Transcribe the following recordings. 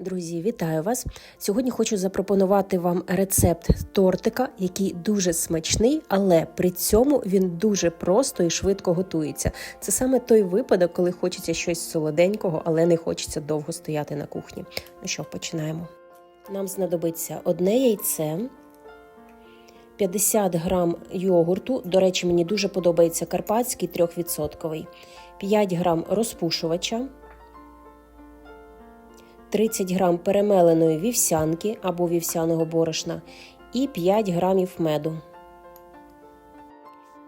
Друзі, вітаю вас! Сьогодні хочу запропонувати вам рецепт тортика, який дуже смачний, але при цьому він дуже просто і швидко готується. Це саме той випадок, коли хочеться щось солоденького, але не хочеться довго стояти на кухні. Ну що, починаємо. Нам знадобиться одне яйце, 50 грам йогурту. До речі, мені дуже подобається карпатський 3%, 5 грам розпушувача. 30 грам перемеленої вівсянки або вівсяного борошна і 5 грамів меду.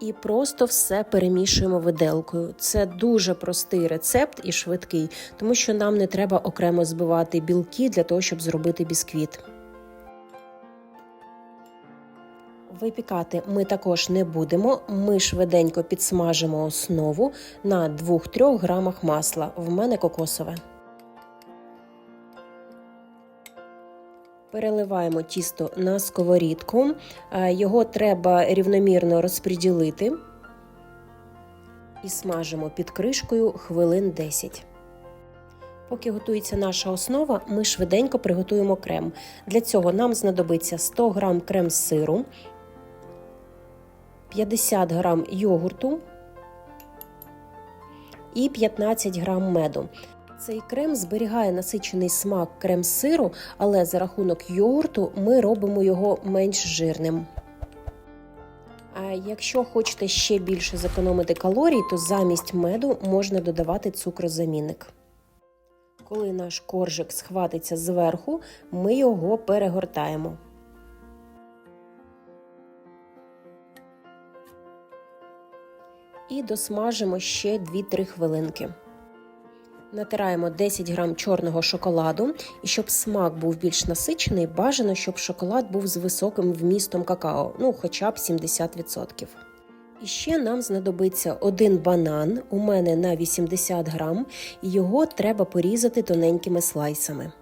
І просто все перемішуємо виделкою. Це дуже простий рецепт і швидкий, тому що нам не треба окремо збивати білки для того, щоб зробити бісквіт. Випікати ми також не будемо. Ми швиденько підсмажимо основу на 2-3 грамах масла. В мене кокосове. Переливаємо тісто на сковорідку, його треба рівномірно розподілити і смажимо під кришкою хвилин 10. Поки готується наша основа, ми швиденько приготуємо крем. Для цього нам знадобиться 100 г крем сиру, 50 г йогурту і 15 г меду. Цей крем зберігає насичений смак крем-сиру, але за рахунок йогурту ми робимо його менш жирним. А якщо хочете ще більше зекономити калорій, то замість меду можна додавати цукрозамінник. Коли наш коржик схватиться зверху, ми його перегортаємо. І досмажимо ще 2-3 хвилинки. Натираємо 10 грам чорного шоколаду, і щоб смак був більш насичений, бажано, щоб шоколад був з високим вмістом какао, ну хоча б 70%. І ще нам знадобиться один банан, у мене на 80 грам, і його треба порізати тоненькими слайсами.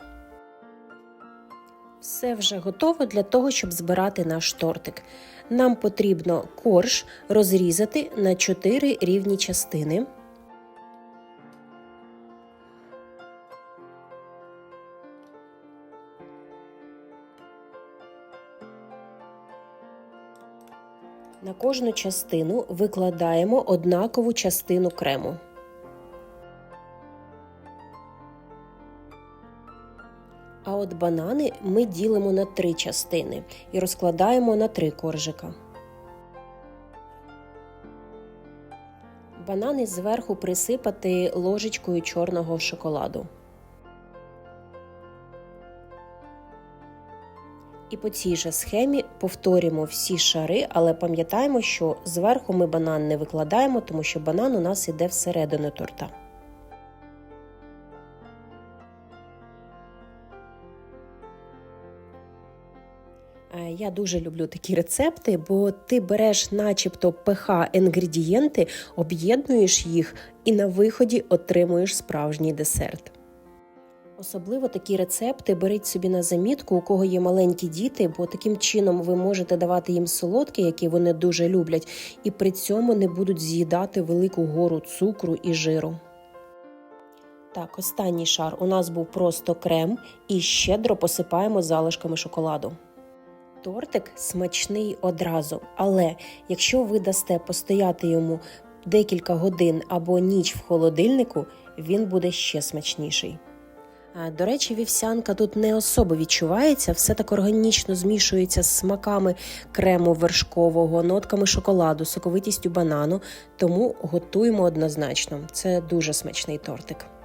Все вже готово для того, щоб збирати наш тортик. Нам потрібно корж розрізати на 4 рівні частини. На кожну частину викладаємо однакову частину крему. А от банани ми ділимо на три частини і розкладаємо на три коржика. Банани зверху присипати ложечкою чорного шоколаду. І по цій же схемі повторюємо всі шари, але пам'ятаємо, що зверху ми банан не викладаємо, тому що банан у нас іде всередину торта. Я дуже люблю такі рецепти, бо ти береш, начебто, ПХ інгредієнти, об'єднуєш їх і на виході отримуєш справжній десерт. Особливо такі рецепти беріть собі на замітку, у кого є маленькі діти, бо таким чином ви можете давати їм солодкі, які вони дуже люблять, і при цьому не будуть з'їдати велику гору цукру і жиру. Так, останній шар у нас був просто крем і щедро посипаємо залишками шоколаду. Тортик смачний одразу, але якщо ви дасте постояти йому декілька годин або ніч в холодильнику, він буде ще смачніший. До речі, вівсянка тут не особо відчувається, все так органічно змішується з смаками крему вершкового, нотками шоколаду, соковитістю банану, тому готуємо однозначно. Це дуже смачний тортик.